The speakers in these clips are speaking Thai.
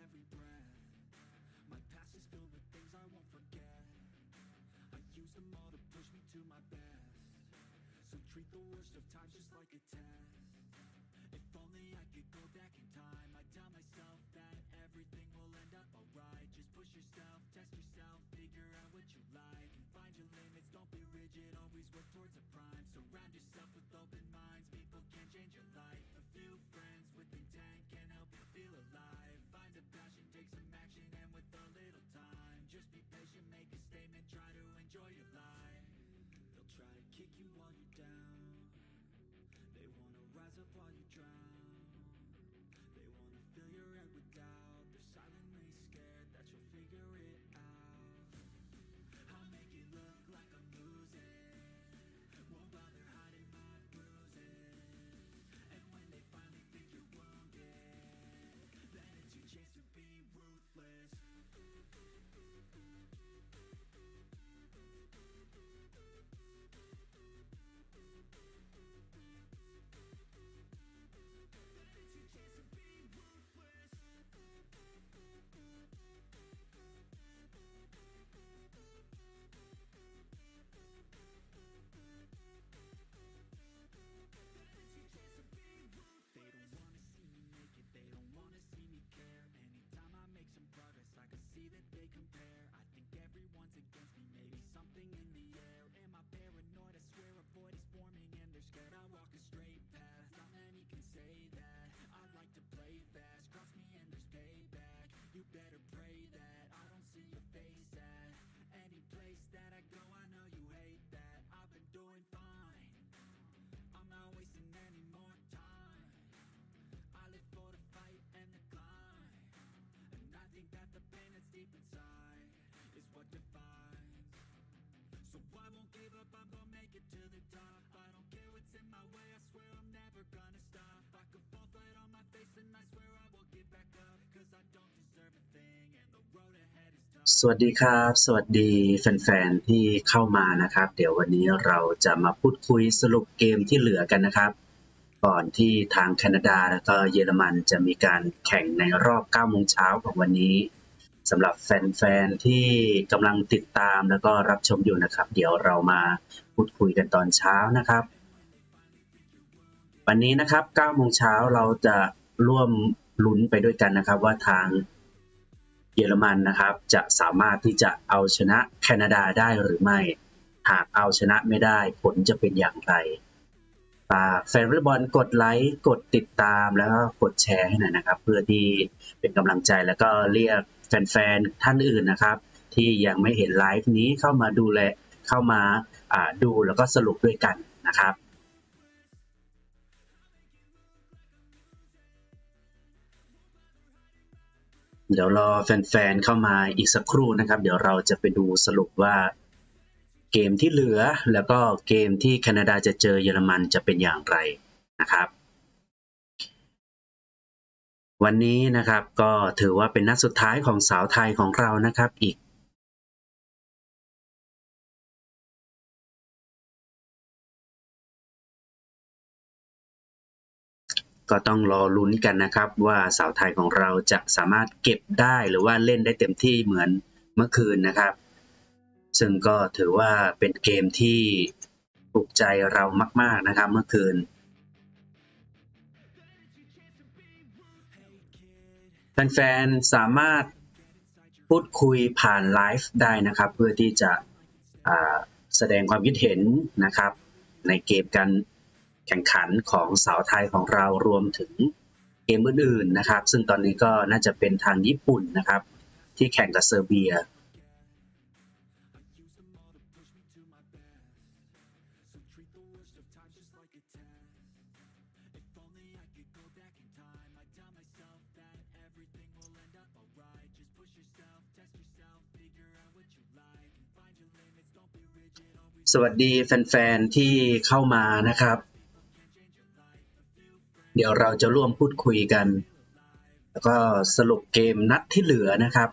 every breath. My past is filled with things I won't forget. I use them all to push me to my best. So treat the worst of times just like a test. If only I could go back in time, I'd tell myself that everything will end up alright. Just push yourself, test yourself, figure out what you like, and find your limits. Don't be rigid, always work towards a prime. Up while you never gonna stop. I could fall flat on my face and I swear I will get back up. Cause I don't deserve a thing and the road ahead is tough. สวัสดีครับ สวัสดีแฟนๆที่เข้ามานะครับ เดี๋ยววันนี้เราจะมาพูดคุยสรุปเกมที่เหลือกันนะครับ ก่อนที่ทางแคนาดาแล้วก็เยอรมันจะมีการแข่งในรอบ9โมงเช้าของวันนี้สำหรับแฟนๆที่กำลังติดตามแล้วก็รับชมอยู่นะครับ เดี๋ยวเรามาพูดคุยกันตอนเช้านะครับ วันนี้นะครับ9โมงเช้าเราจะร่วมลุ้นไปด้วยกันนะครับ ว่าทางเยอรมันนะครับ จะสามารถที่จะเอาชนะแคนาดาได้หรือไม่ หากเอาชนะไม่ได้ผลจะเป็นอย่างไรฝากแฟนวอลเลย์บอลกดไลค์กดติดตามแล้วก็กดแชร์ให้หน่อยนะครับ เพื่อที่เป็นกำลังใจแล้วก็เรียกแฟนๆท่านอื่นนะครับ ที่ยังไม่เห็นไลฟ์นี้เข้ามาดูแลเข้ามาอ่าดูแล้วก็สรุปด้วยกันนะครับ เดี๋ยวรอแฟนๆเข้ามาอีกสักครู่นะครับ เดี๋ยวเราจะไปดูสรุปว่าเกมที่เหลือแล้วก็เกมที่แคนาดาจะเจอเยอรมันจะเป็นอย่างไรนะครับ วันนี้นะครับก็ถือว่าเป็นนัดสุดท้ายของสาวไทยของเรานะครับอีก ก็ต้องรอลุ้นกันนะครับว่าสาวไทยของเราจะสามารถเก็บได้หรือว่าเล่นได้เต็มที่เหมือนเมื่อคืนนะครับ ซึ่งก็ถือว่าเป็นเกมที่ถูกใจเรามาก ๆนะครับเมื่อคืน แฟนๆสามารถพูดคุยผ่านไลฟ์ได้นะครับ เพื่อที่จะแสดงความคิดเห็นนะครับ ในเกมการ แข่งขันของสาวไทยของเรารวมถึงเกมอื่นๆนะครับ ซึ่งตอนนี้ก็น่าจะเป็นทางญี่ปุ่นนะครับ ที่แข่งกับเซอร์เบียสวัสดีแฟนๆ ที่เข้ามานะครับ เดี๋ยวเราจะร่วมพูดคุยกัน แล้วก็สรุปเกมนัดที่เหลือนะครับ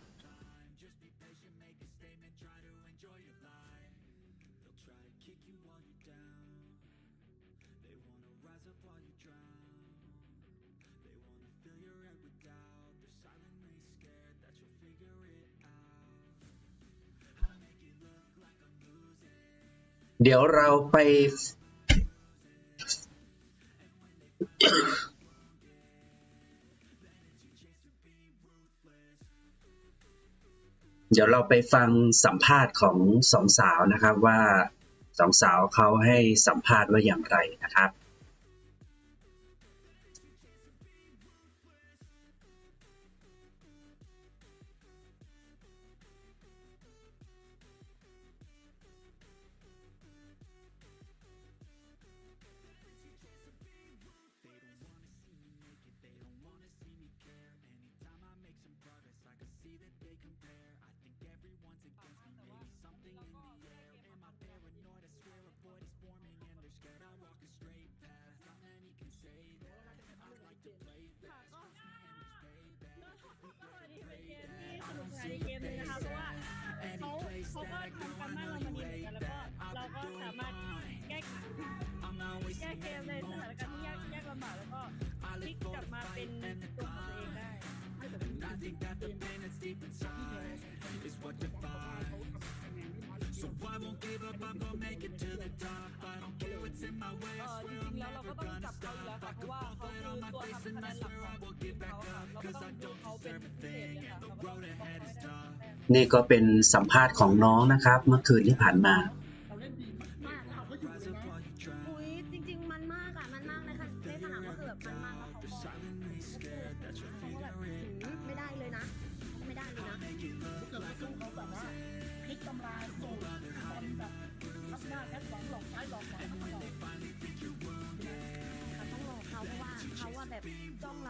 เดี๋ยวเราไป เดี๋ยวเราไปฟังสัมภาษณ์ของสองสาวนะครับว่าสองสาวเขาให้สัมภาษณ์ว่าอย่างไรนะครับ เกมเลยนะคะเพราะว่าเขาเขาก็ทำการบ้านเรามาดีเหมือนกันแล้วก็เราก็สามารถแก้แก้เกมในสถานการณ์ที่ยากยากลำบากแล้วก็พลิกกลับมาเป็นตัวของตัวเองได้เออจริงๆ แล้วเราก็ต้องจับเขาอยู่แล้วค่ะเพราะว่าเขาคือตัวทำคะแนนหลักของทีมเขาค่ะเราก็ต้องดูเขาเป็นพิเศษเนี่ยค่ะเราก็ต้องบอกเขาให้ได้ นี่ก็เป็นสัมภาษณ์ของน้องนะครับ เมื่อคืนที่ผ่านมา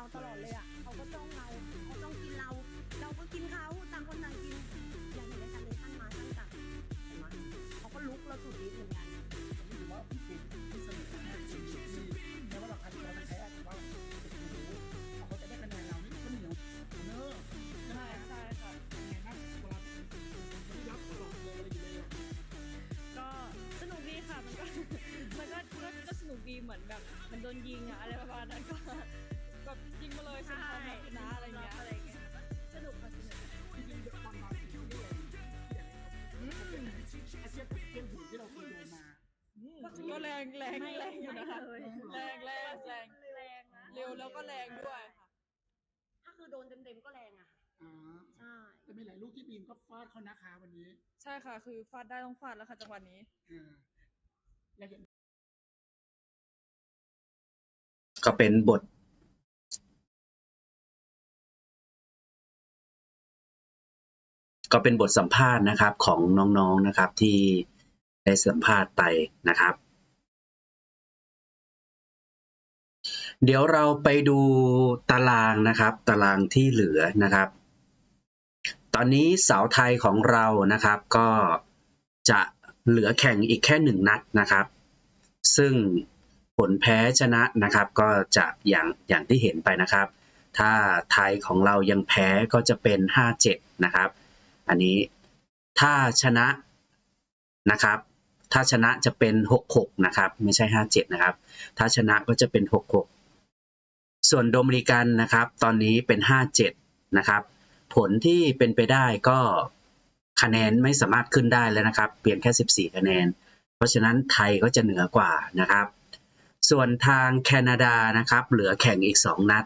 เราตลอดเลยอะเขาก็จ้องเราเขาจ้องกินเรา เราก็กินเขาต่างคนต่างกินอย่างในการเลชั่นมาตั้งแต่เห็นไหมเขาก็ลุกเราสุดฤทธิ์เหมือนกันถือว่าเป็นเกมที่สนุกมากสิ่งที่แม้ว่าเราแพ้เราจะแพ้แต่ว่าเขาจะได้คะแนนเรานี่ก็เหนียวเนอะใช่ไหมใช่ใช่ค่ะไงนะเวลายับตลอดเลยอะไรอยู่เลยก็สนุกดีค่ะมันก็มันก็ก็ก็สนุกดีเหมือนแบบมันโดนยิงอะอะไรประมาณนั้นก็ แบบยิงมาเลยชนใช่ชนะอะไรเงี้ยสนุกค่ะสนุกจริงๆบอลมาสิ่งที่เราอาเซียนเกมหูที่เราเคยโดนมาก็แรงแรงแรงอยู่นะคะแรงแรงแรงแรงนะเร็วแล้วก็แรงด้วยค่ะ ถ้าคือโดนเต็มๆก็แรงอะค่ะอ่าใช่แต่มีหลายลูกที่บีมก็ฟาดเขานะคะวันนี้ ใช่ค่ะ คือฟาดได้ต้องฟาดแล้วค่ะจังหวะนี้อ่าก็เป็นบท ก็เป็นบทสัมภาษณ์นะครับของน้องๆนะครับที่ได้สัมภาษณ์ไปนะครับ เดี๋ยวเราไปดูตารางนะครับ ตารางที่เหลือนะครับ ตอนนี้สาวไทยของเรานะครับ ก็จะเหลือแข่งอีกแค่หนึ่งนัดนะครับ ซึ่งผลแพ้ชนะนะครับ ก็จะอย่างอย่างที่เห็นไปนะครับ ถ้าไทยของเรายังแพ้ก็จะเป็น 5-7 นะครับ อันนี้ถ้าชนะนะครับ ถ้าชนะจะเป็น 6-6 นะครับ ไม่ใช่ 5-7 นะครับ ถ้าชนะก็จะเป็น 6-6 ส่วนโดมินิกันนะครับ ตอนนี้เป็น 5-7 นะครับ ผลที่เป็นไปได้ก็คะแนนไม่สามารถขึ้นได้แล้วนะครับ เปลี่ยนแค่ 14 คะแนน เพราะฉะนั้นไทยก็จะเหนือกว่านะครับ ส่วนทางแคนาดานะครับ เหลือแข่งอีก 2 นัด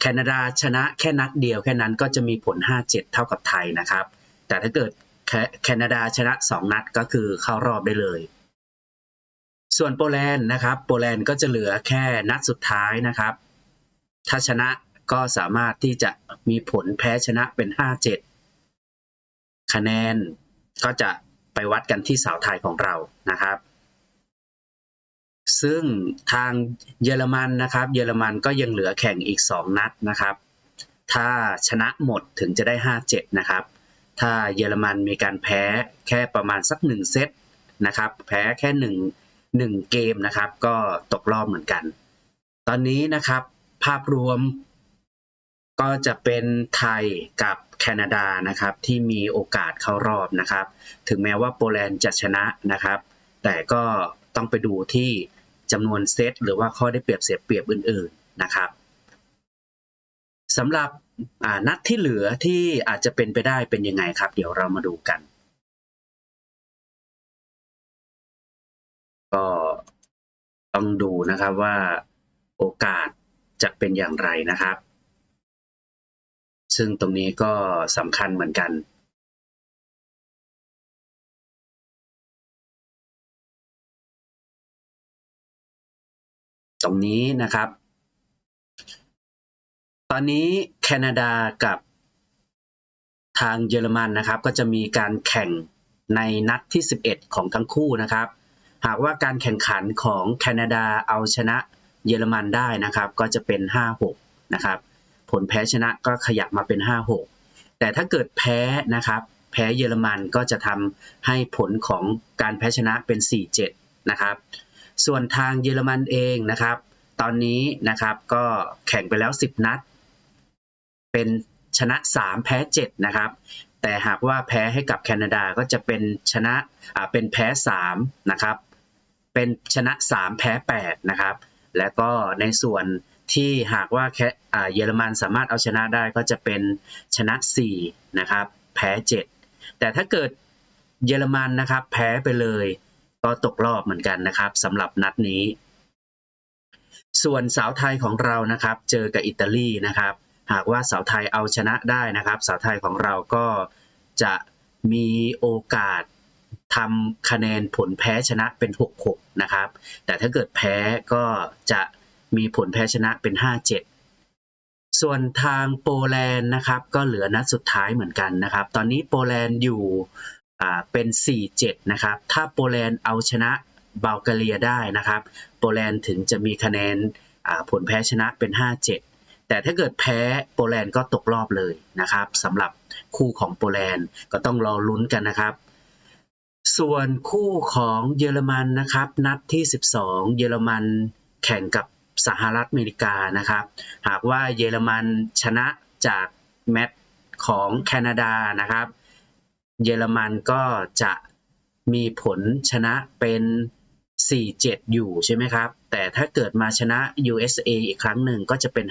แคนาดาชนะแค่นัดเดียวแค่นั้นก็จะมีผล 5-7 เท่ากับไทยนะครับ แต่ถ้าเกิดแคนาดาชนะ 2 นัดก็คือเข้ารอบได้เลย ส่วนโปแลนด์นะครับ โปแลนด์ก็จะเหลือแค่นัดสุดท้ายนะครับ ถ้าชนะก็สามารถที่จะมีผลแพ้ชนะเป็น 5-7 คะแนนก็จะไปวัดกันที่สาวไทยของเรานะครับ ซึ่งทางเยอรมันนะครับ เยอรมันก็ยังเหลือแข่งอีก 2 นัดนะครับ ถ้าชนะหมดถึงจะได้ 5-7 นะครับ ถ้าเยอรมันมีการแพ้แค่ประมาณสัก 1 เซตนะครับ แพ้แค่ 1 1 เกมนะครับ ก็ตกรอบเหมือนกัน ตอนนี้นะครับภาพรวมก็จะเป็นไทยกับแคนาดานะครับ ที่มีโอกาสเข้ารอบนะครับ ถึงแม้ว่าโปแลนด์จะชนะนะครับ แต่ก็ต้องไปดูที่ จำนวนเซตหรือว่าข้อได้เปรียบเสียเปรียบอื่น ๆนะครับสำหรับนัดที่เหลือที่อาจจะเป็นไปได้เป็นยังไงครับ เดี๋ยวเรามาดูกัน ก็ต้องดูนะครับว่าโอกาสจะเป็นอย่างไรนะครับ ซึ่งตรงนี้ก็สำคัญเหมือนกัน ตรงนี้นะครับ ตอนนี้แคนาดากับทางเยอรมันนะครับ ก็จะมีการแข่งในนัดที่ 11 ของทั้งคู่นะครับ หากว่าการแข่งขันของแคนาดาเอาชนะเยอรมันได้นะครับ ก็จะเป็น 5-6 นะครับ ผลแพ้ชนะก็ขยับมาเป็น 5-6 แต่ถ้าเกิดแพ้นะครับ แพ้เยอรมันก็จะทำให้ผลของการแพ้ชนะเป็น 4-7 นะครับ ส่วนทางเยอรมันเองนะครับ ตอนนี้นะครับก็แข่งไปแล้ว 10 นัด เป็นชนะ 3 แพ้ 7 นะครับ แต่หากว่าแพ้ให้กับแคนาดาก็จะเป็นชนะอ่าเป็นแพ้ 3 นะครับ เป็นชนะ 3 แพ้ 8 นะครับ แล้วก็ในส่วนที่หากว่าแค่เยอรมันสามารถเอาชนะได้ก็จะเป็นชนะ 4 นะครับ แพ้ 7 แต่ถ้าเกิดเยอรมันนะครับ แพ้ไปเลย ก็ตกรอบเหมือนกันนะครับสำหรับนัดนี้ ส่วนสาวไทยของเรานะครับ เจอกับอิตาลีนะครับ หากว่าสาวไทยเอาชนะได้นะครับ สาวไทยของเราก็จะมีโอกาสทำคะแนนผลแพ้ชนะเป็น 6-6 นะครับ แต่ถ้าเกิดแพ้ก็จะมีผลแพ้ชนะเป็น 5-7 ส่วนทางโปแลนด์นะครับ ก็เหลือนัดสุดท้ายเหมือนกันนะครับ ตอนนี้โปแลนด์อยู่ เป็น 4-7 นะครับ ถ้าโปแลนด์เอาชนะบัลแกเรียได้นะครับ โปแลนด์ถึงจะมีคะแนนอ่าผลแพ้ชนะเป็น 5-7 แต่ถ้าเกิดแพ้โปแลนด์ก็ตกรอบเลยนะครับสำหรับคู่ของโปแลนด์ก็ต้องรอลุ้นกันนะครับ ส่วนคู่ของเยอรมันนะครับ นัดที่ 12 เยอรมันแข่งกับสหรัฐอเมริกานะครับ หากว่าเยอรมันชนะจากแมตช์ของแคนาดานะครับ เยอรมันก็จะมีผลชนะเป็น 4-7 อยู่ใช่ไหมครับ แต่ถ้าเกิดมาชนะ USA อีกครั้งหนึ่งก็จะเป็น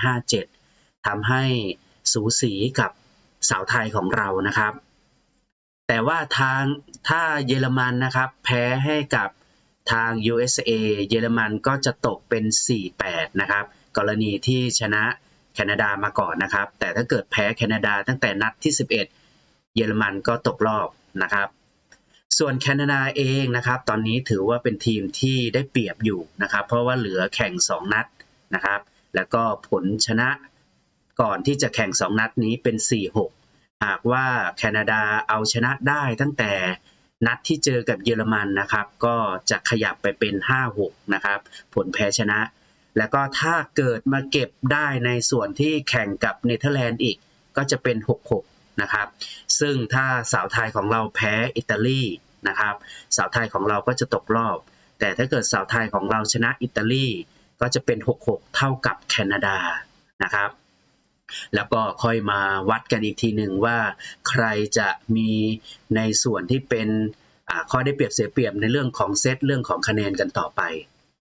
5-7ทำให้สูสีกับสาวไทยของเรานะครับ แต่ว่าทางถ้าเยอรมันนะครับแพ้ให้กับทาง USA เยอรมันก็จะตกเป็น 4-8 นะครับ กรณีที่ชนะแคนาดามาก่อนนะครับ แต่ถ้าเกิดแพ้แคนาดาตั้งแต่นัดที่ 11 เยอรมันก็ตกรอบนะครับ ส่วนแคนาดาเองนะครับ ตอนนี้ถือว่าเป็นทีมที่ได้เปรียบอยู่นะครับ เพราะว่าเหลือแข่ง 2 นัดนะครับ แล้วก็ผลชนะก่อนที่จะแข่ง 2 นัดนี้เป็น 4-6 หากว่าแคนาดาเอาชนะได้ตั้งแต่นัดที่เจอกับเยอรมันนะครับ ก็จะขยับไปเป็น 5-6 นะครับ ผลแพ้ชนะ แล้วก็ถ้าเกิดมาเก็บได้ในส่วนที่แข่งกับเนเธอร์แลนด์อีกก็จะเป็น 6-6 นะครับ ซึ่งถ้าสาวไทยของเราแพ้อิตาลีนะครับ สาวไทยของเราก็จะตกรอบ แต่ถ้าเกิดสาวไทยของเราชนะอิตาลีก็จะเป็น 6-6 เท่ากับแคนาดานะครับ แล้วก็ค่อยมาวัดกันอีกทีหนึ่งว่าใครจะมีในส่วนที่เป็นข้อได้เปรียบเสียเปรียบในเรื่องของเซตเรื่องของคะแนนกันต่อไป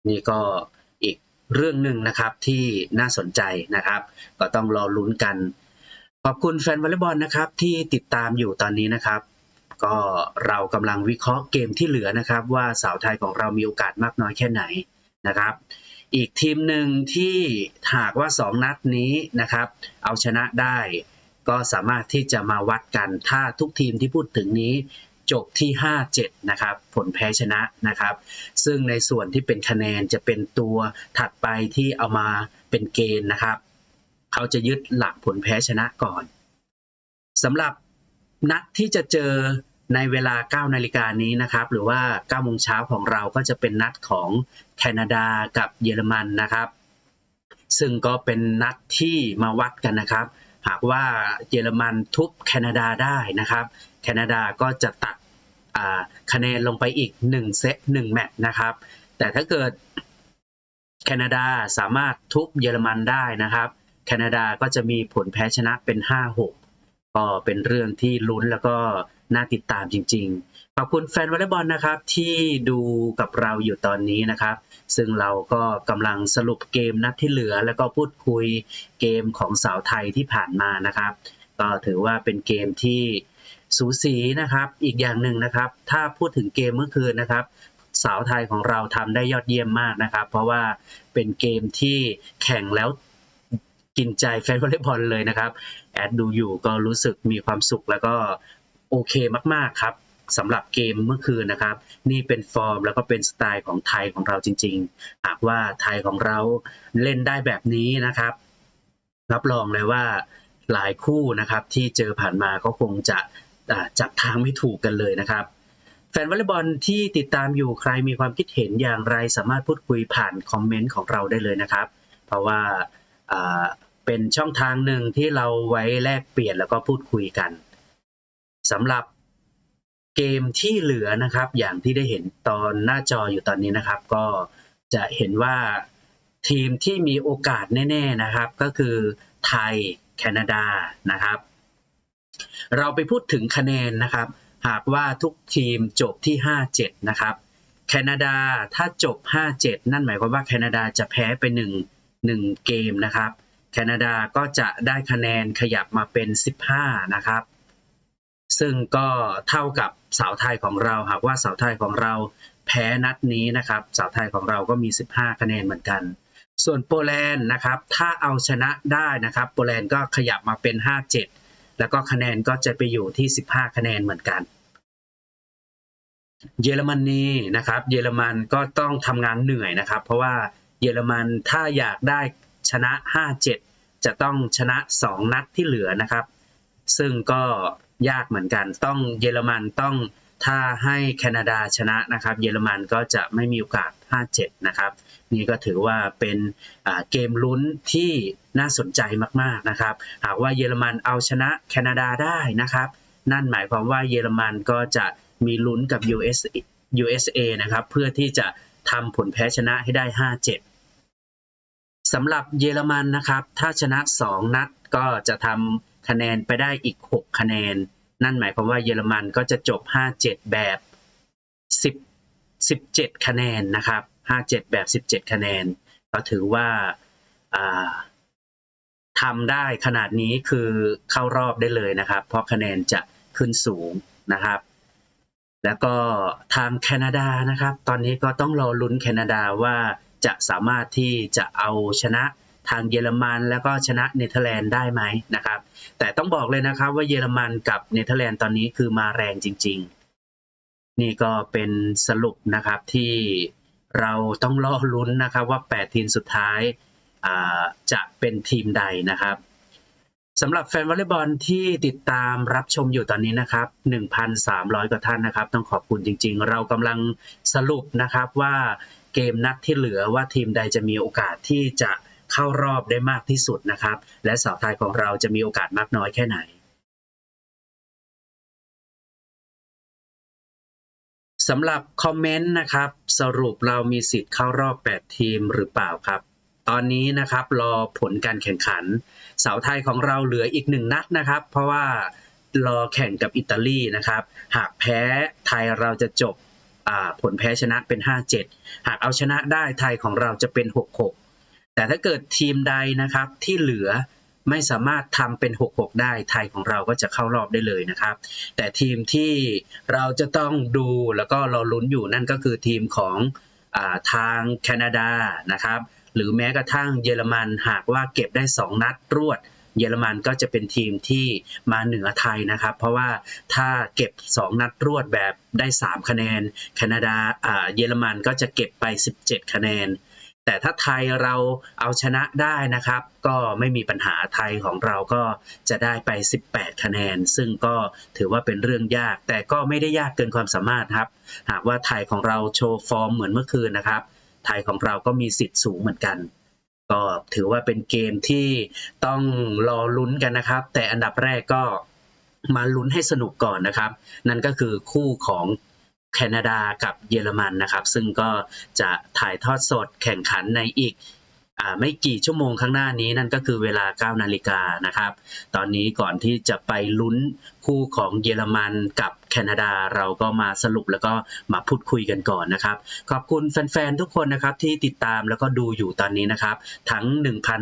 นี่ก็อีกเรื่องหนึ่งนะครับที่น่าสนใจนะครับ ก็ต้องรอลุ้นกัน ขอบคุณแฟนวอลเลย์บอลนะครับที่ติดตามอยู่ตอนนี้นะครับ ก็เรากำลังวิเคราะห์เกมที่เหลือนะครับ ว่าสาวไทยของเรามีโอกาสมากน้อยแค่ไหนนะครับ อีกทีมหนึ่งที่หากว่า 2 นัดนี้นะครับ เอาชนะได้ ก็สามารถที่จะมาวัดกันถ้าทุกทีมที่พูดถึงนี้จบที่ 5-7 นะครับ ผลแพ้ชนะนะครับ ซึ่งในส่วนที่เป็นคะแนนจะเป็นตัวถัดไปที่เอามาเป็นเกณฑ์นะครับ เขาจะยึดหลักผลแพ้ชนะก่อนสำหรับนัดที่จะเจอในเวลา 9 นาฬิกานี้นะครับ หรือว่า9โมงเช้าของเราก็จะเป็นนัดของแคนาดากับเยอรมันนะครับ ซึ่งก็เป็นนัดที่มาวัดกันนะครับ หากว่าเยอรมันทุบแคนาดาได้นะครับ แคนาดาก็จะตัดคะแนนลงไปอีก 1 เซต1แมตช์นะครับ แต่ถ้าเกิดแคนาดาสามารถทุบเยอรมันได้นะครับ แคนาดาก็จะมีผลแพ้ชนะเป็น 5-6 ก็เป็นเรื่องที่ลุ้นแล้วก็น่าติดตามจริง ๆ ขอบคุณแฟนวอลเลย์บอลนะครับที่ดูกับเราอยู่ตอนนี้นะครับ ซึ่งเราก็กำลังสรุปเกมนัดที่เหลือ แล้วก็พูดคุยเกมของสาวไทยที่ผ่านมานะครับ ก็ถือว่าเป็นเกมที่สูสีนะครับ อีกอย่างหนึ่งนะครับ ถ้าพูดถึงเกมเมื่อคืนนะครับสาวไทยของเราทำได้ยอดเยี่ยมมากนะครับ เพราะว่าเป็นเกมที่แข่งแล้ว กินใจแฟนวอลเลย์บอลเลยนะครับ แอดดูอยู่ก็รู้สึกมีความสุขแล้วก็โอเคมากๆครับสำหรับเกมเมื่อคืนนะครับ นี่เป็นฟอร์มแล้วก็เป็นสไตล์ของไทยของเราจริง ๆ หากว่าไทยของเราเล่นได้แบบนี้นะครับ รับรองเลยว่าหลายคู่นะครับที่เจอผ่านมาก็คงจะจับทางไม่ถูกกันเลยนะครับแฟนวอลเลย์บอลที่ติดตามอยู่ใครมีความคิดเห็นอย่างไรสามารถพูดคุยผ่านคอมเมนต์ของเราได้เลยนะครับ เพราะว่า เป็นช่องทางหนึ่งที่เราไว้แลกเปลี่ยนแล้วก็พูดคุยกันสำหรับเกมที่เหลือนะครับ อย่างที่ได้เห็นตอนหน้าจออยู่ตอนนี้นะครับ ก็จะเห็นว่าทีมที่มีโอกาสแน่ ๆนะครับ ก็คือไทยแคนาดานะครับ เราไปพูดถึงคะแนนนะครับ หากว่าทุกทีมจบที่ 5-7 นะครับแคนาดาถ้าจบ 5-7 นั่นหมายความว่าแคนาดาจะแพ้ไป1 1เกมนะครับ แคนาดาก็จะได้คะแนนขยับมาเป็น 15 นะครับ ซึ่งก็เท่ากับสาวไทยของเรา หากว่าสาวไทยของเราแพ้นัดนี้นะครับ สาวไทยของเราก็มี 15 คะแนนเหมือนกัน ส่วนโปแลนด์นะครับ ถ้าเอาชนะได้นะครับ โปแลนด์ก็ขยับมาเป็น 5-7 แล้วก็คะแนนก็จะไปอยู่ที่ 15 คะแนนเหมือนกัน เยอรมนีนะครับ เยอรมันก็ต้องทำงานเหนื่อยนะครับ เพราะว่าเยอรมันถ้าอยากได้ ชนะ 5-7 จะต้องชนะ 2 นัดที่เหลือนะครับ ซึ่งก็ยากเหมือนกัน ต้องเยอรมันต้องถ้าให้แคนาดาชนะนะครับ เยอรมันก็จะไม่มีโอกาส 5-7 นะครับ นี่ก็ถือว่าเป็นเกมลุ้นที่น่าสนใจมากๆนะครับ หากว่าเยอรมันเอาชนะแคนาดาได้นะครับ นั่นหมายความว่าเยอรมันก็จะมีลุ้นกับ US USA นะครับ เพื่อที่จะทำผลแพ้ชนะให้ได้ 5-7 สำหรับเยอรมันนะครับ ถ้าชนะ 2 นัดก็จะทำคะแนนไปได้อีก 6 คะแนน นั่นหมายความว่าเยอรมันก็จะจบ 5-7 แบบ 10 17 คะแนนนะครับ 57 แบบ 17 คะแนน ก็ถือว่าอ่าทำได้ขนาดนี้คือเข้ารอบได้เลยนะครับ เพราะคะแนนจะขึ้นสูงนะครับ แล้วก็ทางแคนาดานะครับ ตอนนี้ก็ต้องรอลุ้นแคนาดาว่า จะสามารถที่จะเอาชนะทางเยอรมันแล้วก็ชนะเนเธอร์แลนด์ได้ไหมนะครับ แต่ต้องบอกเลยนะครับว่าเยอรมันกับเนเธอร์แลนด์ตอนนี้คือมาแรงจริง ๆ นี่ก็เป็นสรุปนะครับที่เราต้องรอลุ้นนะครับว่า 8 ทีมสุดท้ายาจะเป็นทีมใดนะครับสำหรับแฟนวอลเลย์บอลที่ติดตามรับชมอยู่ตอนนี้นะครับ 1,300 กว่าท่านนะครับ ต้องขอบคุณจริง ๆ เรากำลังสรุปนะครับว่า เกมนัดที่เหลือว่าทีมใดจะมีโอกาสที่จะเข้ารอบได้มากที่สุดนะครับ และสาวไทยของเราจะมีโอกาสมากน้อยแค่ไหนสำหรับคอมเมนต์นะครับสรุปเรามีสิทธิ์เข้ารอบ 8 ทีมหรือเปล่าครับ ตอนนี้นะครับรอผลการแข่งขัน สาวไทยของเราเหลืออีกหนึ่งนัดนะครับ เพราะว่ารอแข่งกับอิตาลีนะครับ หากแพ้ไทยเราจะจบ ผลแพ้ชนะเป็น 5-7 หากเอาชนะได้ไทยของเราจะเป็น 6-6 แต่ถ้าเกิดทีมใดนะครับที่เหลือไม่สามารถทำเป็น 6-6 ได้ไทยของเราก็จะเข้ารอบได้เลยนะครับ แต่ทีมที่เราจะต้องดูแล้วก็รอลุ้นอยู่นั่นก็คือทีมของอทางแคนาดานะครับ หรือแม้กระทั่งเยอรมันหากว่าเก็บได้ 2 นัดรวด เยอรมันก็จะเป็นทีมที่มาเหนือไทยนะครับ เพราะว่าถ้าเก็บ 2 นัดรวดแบบได้ 3 คะแนน แคนาดาอ่าเยอรมันก็จะเก็บไป 17 คะแนน แต่ถ้าไทยเราเอาชนะได้นะครับ ก็ไม่มีปัญหาไทยของเราก็จะได้ไป 18 คะแนน ซึ่งก็ถือว่าเป็นเรื่องยาก แต่ก็ไม่ได้ยากเกินความสามารถครับ หากว่าไทยของเราโชว์ฟอร์มเหมือนเมื่อคืนนะครับ ไทยของเราก็มีสิทธิ์สูงเหมือนกัน ก็ถือว่าเป็นเกมที่ต้องรอลุ้นกันนะครับ แต่อันดับแรกก็มาลุ้นให้สนุกก่อนนะครับ นั่นก็คือคู่ของแคนาดากับเยอรมันนะครับ ซึ่งก็จะถ่ายทอดสดแข่งขันในอีก ไม่กี่ชั่วโมงข้างหน้านี้นั่นก็คือเวลา 9 นาฬิกานะครับ ตอนนี้ก่อนที่จะไปลุ้นคู่ของเยอรมันกับแคนาดาเราก็มาสรุปแล้วก็มาพูดคุยกันก่อนนะครับ ขอบคุณแฟนๆทุกคนนะครับที่ติดตามแล้วก็ดูอยู่ตอนนี้นะครับ ทั้ง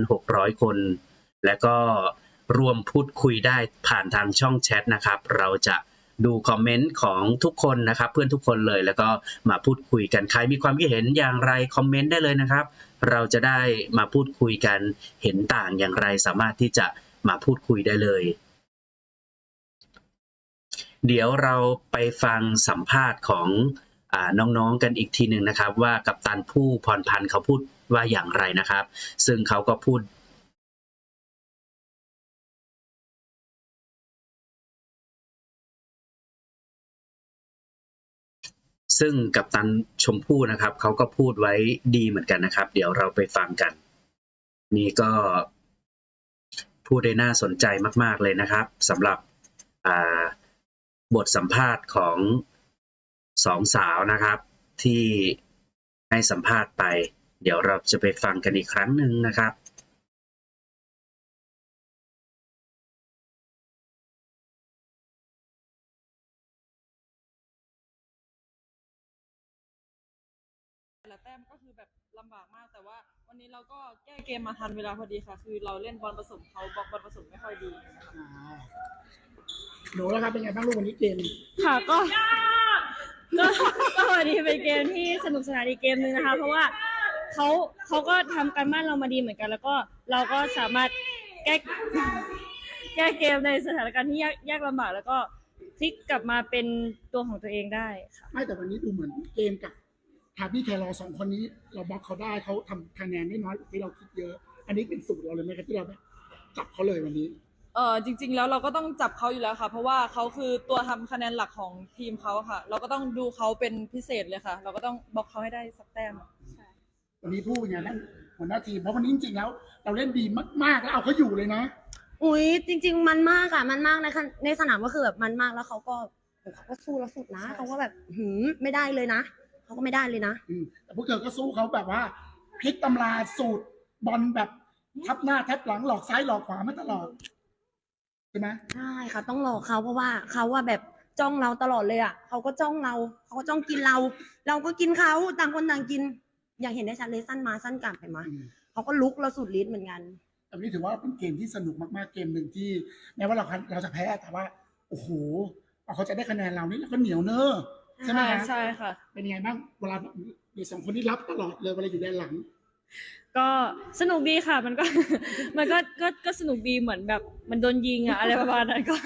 1,600 คน และก็รวมพูดคุยได้ผ่านทางช่องแชทนะครับ เราจะ ดูคอมเมนต์ของทุกคนนะครับ เพื่อนทุกคนเลยแล้วก็มาพูดคุยกันใครมีความคิดเห็นอย่างไรคอมเมนต์ได้เลยนะครับ เราจะได้มาพูดคุยกันเห็นต่างอย่างไรสามารถที่จะมาพูดคุยได้เลย เดี๋ยวเราไปฟังสัมภาษณ์ของน้องๆกันอีกทีหนึ่งนะครับ ว่ากัปตันผู้พรพันธ์เขาพูดว่าอย่างไรนะครับ ซึ่งเขาก็พูด ซึ่งกัปตันชมพู่นะครับเขาก็พูดไว้ดีเหมือนกันนะครับ เดี๋ยวเราไปฟังกัน นี่ก็พูดได้น่าสนใจมาก ๆเลยนะครับสำหรับบทสัมภาษณ์ของสองสาวนะครับ ที่ให้สัมภาษณ์ไป เดี๋ยวเราจะไปฟังกันอีกครั้งหนึ่งนะครับำบากมาก แต่ว่าวันนี้เราก็แก้เกมมาทันเวลาพอดีค่ะ คือเราเล่นบอลผสมเขาบล็อกบอลผสมไม่ค่อยดีอ่าหนูแล้วครับเป็นไงบ้างลูกวันนี้เกมค่ะก็ก็ก็วันนี้เป็นเกมที่สนุกสนานอีกเกมหนึ่งนะคะ เพราะว่าเขาเขาก็ทำการบ้านเรามาดีเหมือนกัน แล้วก็เราก็สามารถแก้แก้เกมในสถานการณ์ที่ยากยากลำบากแล้วก็พลิกกลับมาเป็นตัวของตัวเองได้ค่ะ ไม่แต่วันนี้ดูเหมือนเกมกับ ทาบี้แครอสองคนนี้ เราบล็อกเขาได้เขาทำคะแนนได้น้อยกว่าที่เราคิดเยอะ อันนี้เป็นสูตรเราเลยไหมครับที่เราแบบจับเขาเลยวันนี้ เออจริง ๆ แล้วเราก็ต้องจับเขาอยู่แล้วค่ะ เพราะว่าเขาคือตัวทำคะแนนหลักของทีมเขาค่ะ เราก็ต้องดูเขาเป็นพิเศษเลยค่ะ เราก็ต้องบล็อกเขาให้ได้สักแต้ม วันนี้พูดอย่างนั้นหัวหน้าทีมเพราะวันนี้จริงๆแล้ว เราเล่นดีมากๆแล้วเอาเขาอยู่เลยนะ อุ้ยจริง ๆ มันมากอะมันมากในคันในสนามก็คือแบบมันมากแล้วเขาก็เขาก็สู้แล้วสุดนะเขาก็แบบหืมไม่ได้เลยนะ เขาก็ไม่ได้เลยนะ อืมแต่พวกเธอก็สู้เขาแบบว่าพลิกตำราสูตรบอลแบบทับหน้าทับหลังหลอกซ้ายหลอกขวามาตลอดใช่ไหมใช่ค่ะ ต้องรอเขาเพราะว่าเขาว่าแบบจ้องเราตลอดเลยอะเขาก็จ้องเราเขาก็จ้องกินเรา เราก็กินเขาต่างคนต่างกิน อย่างเห็นได้ชัดเลยสั้นมาสั้นกลับไปมาอืม เขาก็ลุกเราสุดฤทธิ์เหมือนกัน แต่วันนี้ถือว่าเป็นเกมที่สนุกมากๆ เกมหนึ่งที่แม้ว่าเราเราจะแพ้แต่ว่า โอ้โหเขาจะได้คะแนนเรานี่เราก็เหนียวเนอะ ใช่ไหมใช่ฮะใช่ค่ะ เป็นยังไงบ้างเวลาเด็กสองคนนี้รับตลอดเลยเวลาอยู่ด้านหลัง ก็สนุกดีค่ะ มันก็ มันก็ก็ก็สนุกดีเหมือนแบบ มันโดนยิงอะอะไรประมาณนั้นก็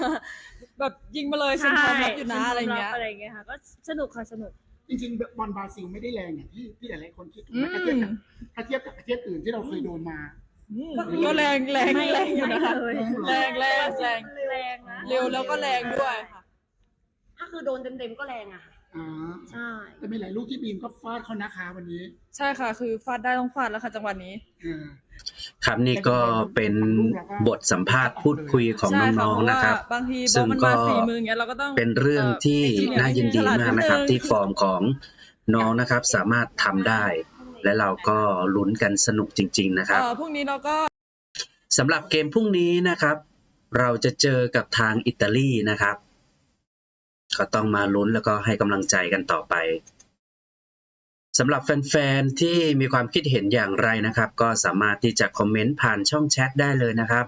แบบยิงมาเลยฉันพร้อมรับอยู่นะอะไรเงี้ย อะไรเงี้ยค่ะ ก็สนุกค่ะสนุก จริงๆบอลบราซิลไม่ได้แรงอย่างที่ที่หลายๆคนคิดถูกอืไหมมถ้าเทียบกับถ้าเทียบกับประเทศอื่นที่เราเคยโดนมาอืมก็แรงแรงไม่แรงอยู่นะคะไม่เลยแรงแรงแรงแรงนะเร็วแล้วก็แรงด้วยค่ะ ถ้าคือโดนเต็มๆก็แรงอะค่ะ อ่าใช่ แต่มีหลายลูกที่บีมก็ฟาดเขานะคะวันนี้ใช่ค่ะ คือฟาดได้ต้องฟาดแล้วค่ะจังหวะนี้เออครับนี่ก็เป็นบทสัมภาษณ์พูดคุยของใช่ค่ะน้องเพราะๆว่านะครับ บางทีบซึ่อลงมันก็มาสี่มืออย่างเงี้ยเราก็ต้องเป็นเรื่องที่เอ่อน่ายินดีมากนะครับฉลาดนิดนึงที่ฟอร์มของน้องนะครับ สามารถทำได้ และเราก็ลุ้นกันสนุกจริง ๆ นะครับ เอ่อพรุ่งนี้เราก็ สำหรับเกมพรุ่งนี้นะครับ เราจะเจอกับทางอิตาลีนะครับ ก็ต้องมาลุ้นแล้วก็ให้กำลังใจกันต่อไปสำหรับแฟนๆที่มีความคิดเห็นอย่างไรนะครับ ก็สามารถที่จะคอมเมนต์ผ่านช่องแชทได้เลยนะครับ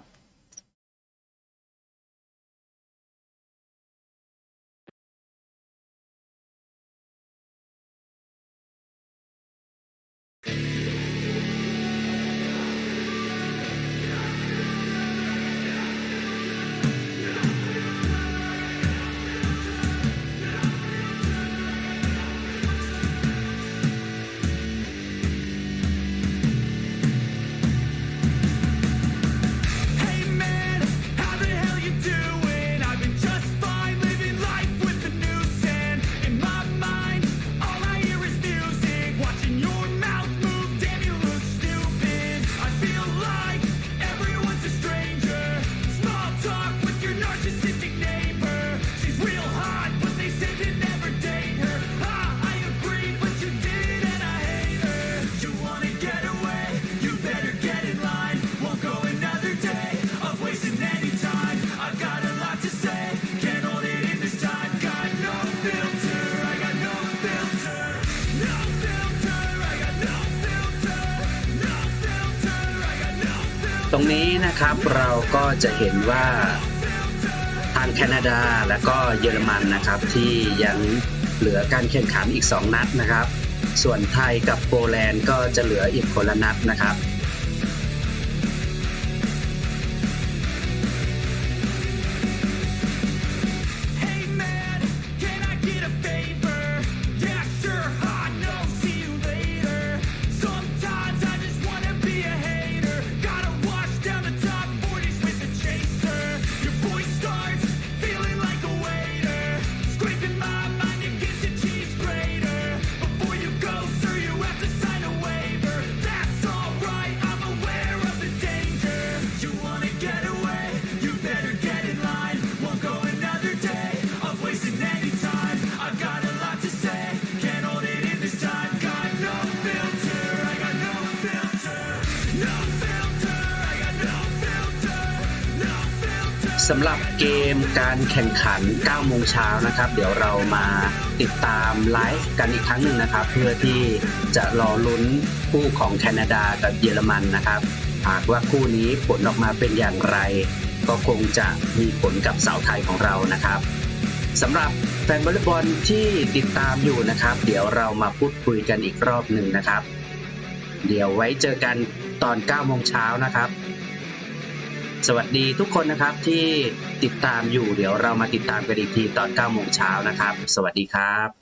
ก็จะเห็นว่าทางแคนาดาและก็เยอรมันนะครับ ที่ยังเหลือการแข่งขันอีก 2 นัดนะครับ ส่วนไทยกับโปแลนด์ก็จะเหลืออีกคนละนัดนะครับ สำหรับเกมการแข่งขัน 9 โมงเช้านะครับ เดี๋ยวเรามาติดตามไลฟ์กันอีกครั้งหนึ่งนะครับ เพื่อที่จะรอลุ้นคู่ของแคนาดากับเยอรมันนะครับ หากว่าคู่นี้ผลออกมาเป็นอย่างไร ก็คงจะมีผลกับสาวไทยของเรานะครับสำหรับแฟนวอลเลย์บอลที่ติดตามอยู่นะครับ เดี๋ยวเรามาพูดคุยกันอีกรอบหนึ่งนะครับ เดี๋ยวไว้เจอกันตอน 9 โมงเช้านะครับ สวัสดีทุกคนนะครับที่ติดตามอยู่เดี๋ยวเรามาติดตามกันอีกทีตอน9โมงเช้านะครับ สวัสดีครับ